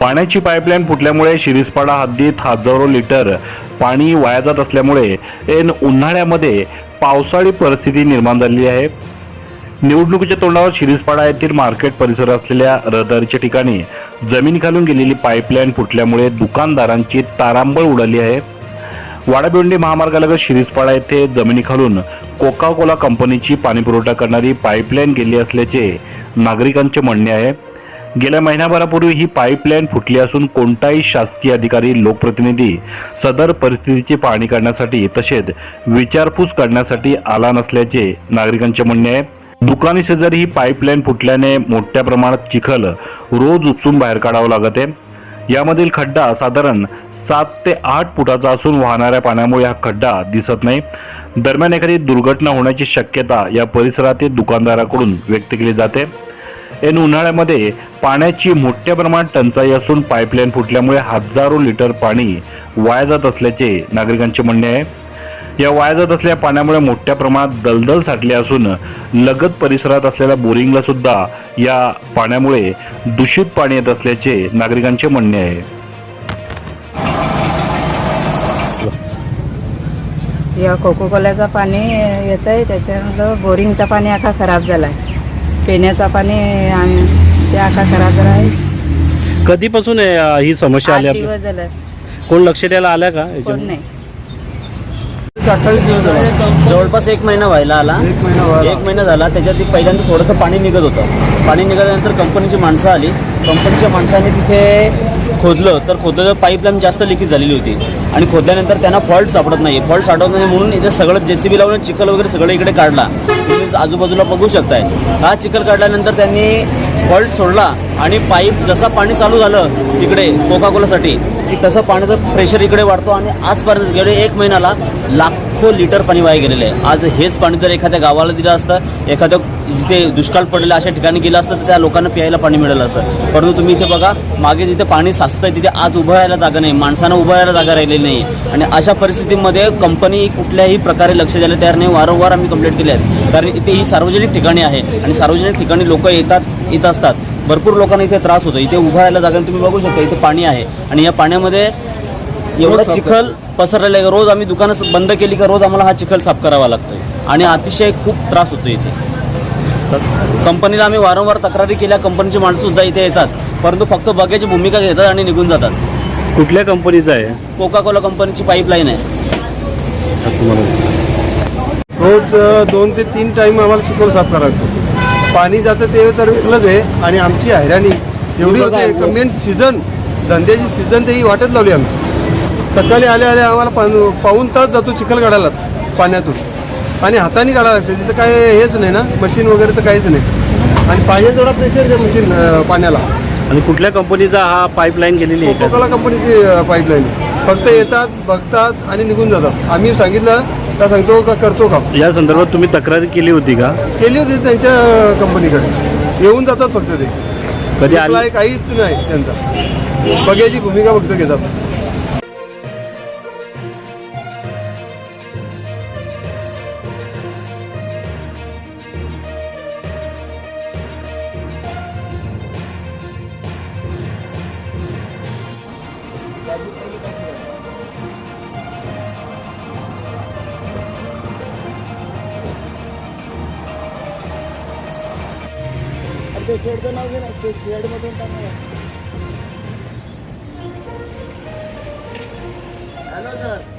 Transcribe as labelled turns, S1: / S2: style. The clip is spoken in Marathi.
S1: पाण्याची पाईपलाईन फुटल्यामुळे शिरीसपाडा हद्दीत हजारो लिटर पाणी वाया जात असल्यामुळे ऐन उन्हाळ्यामध्ये पावसाळी परिस्थिती निर्माण झालेली आहे. निवडणुकीच्या तोंडावर शिरीसपाडा येथील मार्केट परिसर असलेल्या रहदारीच्या ठिकाणी जमिनीखालून गेलेली पाईपलाईन फुटल्यामुळे दुकानदारांची तारांबळ उडाली आहे. वाडाबिवंडी महामार्गालगत शिरीसपाडा येथे जमिनीखालून कोका कोला कंपनीची पाणीपुरवठा करणारी पाईपलाईन गेली असल्याचे नागरिकांचे म्हणणे आहे. गेल्या महिन्याभरापूर्वी ही पाईपलाईन फुटली असून कोणताही शासकीय अधिकारी लोकप्रतिनिधी सदर परिस्थितीची पाहणी करण्यासाठी तसेच विचारपूस करण्यासाठी आला नसल्याचे नागरिकांचे म्हणणे आहे. दुकानी शेजारी ही पाईपलाईन फुटल्याने मोठ्या प्रमाणात चिखल रोज उपसून बाहेर काढावं लागत आहे. यामधील खड्डा साधारण सात ते आठ फुटाचा असून वाहणाऱ्या पाण्यामुळे हा खड्डा दिसत नाही. दरम्यान एखादी दुर्घटना होण्याची शक्यता या परिसरातील दुकानदाराकडून व्यक्त केली जाते. ऐन उन्हाळ्यामध्ये पाण्याची मोठ्या प्रमाणात टंचाई असून पाईपलाईन फुटल्यामुळे हजारो लिटर पाणी वाया जात असल्याचे नागरिकांचे म्हणणे आहे. या वाया जात असलेल्या पाण्यामुळे मोठ्या प्रमाणात दलदल साठली असून लगत परिसरात असलेल्या बोरिंगला सुद्धा या पाण्यामुळे दूषित पाणी येत असल्याचे नागरिकांचे म्हणणे आहे.
S2: या कोको कोल्याचं पाणी येत आहे त्याच्यामुळं बोरिंगचं पाणी आता खराब झालं आहे पिण्याचं पाणी आम- ते आता खराब झालं आहे.
S3: कधीपासून अ, ही समस्या आली
S2: आठ
S3: आपल्या
S2: दिवस झालं.
S3: कोण लक्ष द्यायला आल्या का
S2: कोण
S3: याच्यावर?
S2: नाही
S4: जवळपास एक महिना व्हायला आला.
S5: एक महिना व्हायला.
S4: एक महिना झाला. त्याच्यात ते पहिल्यांदा थोडंसं पाणी निघत होतं. पाणी निघाल्यानंतर कंपनीची माणसं आली. कंपनीच्या माणसाने तिथे खोदलं. तर खोदलं पाईपलाईन जास्त लिकेज झालेली होती. आणि खोदल्यानंतर त्यांना फॉल्ट सापडत नाही. फॉल्ट सापडत नाही म्हणून इथे सगळं जेसीबी लावून चिखल वगैरे सगळं इकडे काढला. आजूबाजूला बघू शकताय. हा चिखल काढल्यानंतर त्यांनी फॉल्ट सोडला आणि पाईप जसा पाणी चालू झालं इकडे कोका कोलासाठी की तसं पाण्याचं प्रेशर इकडे वाढतो आणि आजपर्यंत गेले एक महिन्याला लाख लिटर पाणी वाया गेलेलं आहे. आज हेच पाणी जर एखाद्या गावाला दिलं असतं एखाद्या जिथे दुष्काळ पडलेलं अशा ठिकाणी गेलं असतं तर त्या लोकांना प्यायला पाणी मिळालं असतं. परंतु तुम्ही इथे बघा मागे जिथे पाणी साचतंय तिथे आज उभं राहायला जागा नाही. माणसांना उभं राहायला जागा राहिलेली नाही. आणि अशा परिस्थितीमध्ये कंपनी कुठल्याही प्रकारे लक्ष द्यायला तयार नाही. वारंवार आम्ही कंप्लेंट केली आहेत. कारण इथे ही सार्वजनिक ठिकाणी आहे. आणि सार्वजनिक ठिकाणी लोक येतात येत असतात. भरपूर लोकांना इथे त्रास होतो. इथे उभं राहायला जागा तुम्ही बघू शकता इथे पाणी आहे. आणि या पाण्यामध्ये एवढा चिखल पसरलेला आहे. रोज आम्ही दुकानं बंद केली का रोज आम्हाला हा चिखल साफ करावा लागतोय. आणि अतिशय खूप त्रास होतो इथे. कंपनीला आम्ही वारंवार तक्रारी केल्या कंपनीची माणसं सुद्धा इथे येतात. परंतु फक्त बघायची भूमिका घेतात आणि निघून जातात.
S3: कुठल्या कंपनीचं आहे?
S4: कोका कोला कंपनीची पाईपलाईन आहे.
S5: रोज अ, दोन ते तीन टाइम आम्हाला चिखल साफ करावं लागतो. पाणी जातं ते तर वेगळंच आहे. आणि आमची हैराणी एवढी होते का मेन सीझन धंद्याची सीझन ते ही वाटच लावली आमची. सकाळी आले आले आम्हाला पान- पाऊण तास जातो चिखल काढायला पाण्यातून. आणि हाताने काढायला लागते तिथं काय हेच नाही ना मशीन वगैरे तर काहीच नाही. आणि पाहिजे तेवढा प्रेशर आहे मशीन पाण्याला.
S3: आणि कुठल्या कंपनीचा हा पाईपलाईन गेलेली आहे का?
S5: कोकोकोला कंपनीची पाईपलाईन फक्त येतात बघतात आणि निघून जातात. आम्ही सांगितलं का सांगतो का करतो का?
S3: या संदर्भात तुम्ही तक्रार केली होती का?
S5: केली होती त्यांच्या कंपनीकडे येऊन जातात फक्त ते.
S3: कधी आली?
S5: काहीच नाही त्यांचा. बघ्याची भूमिका फक्त घेतात.
S4: Hello sir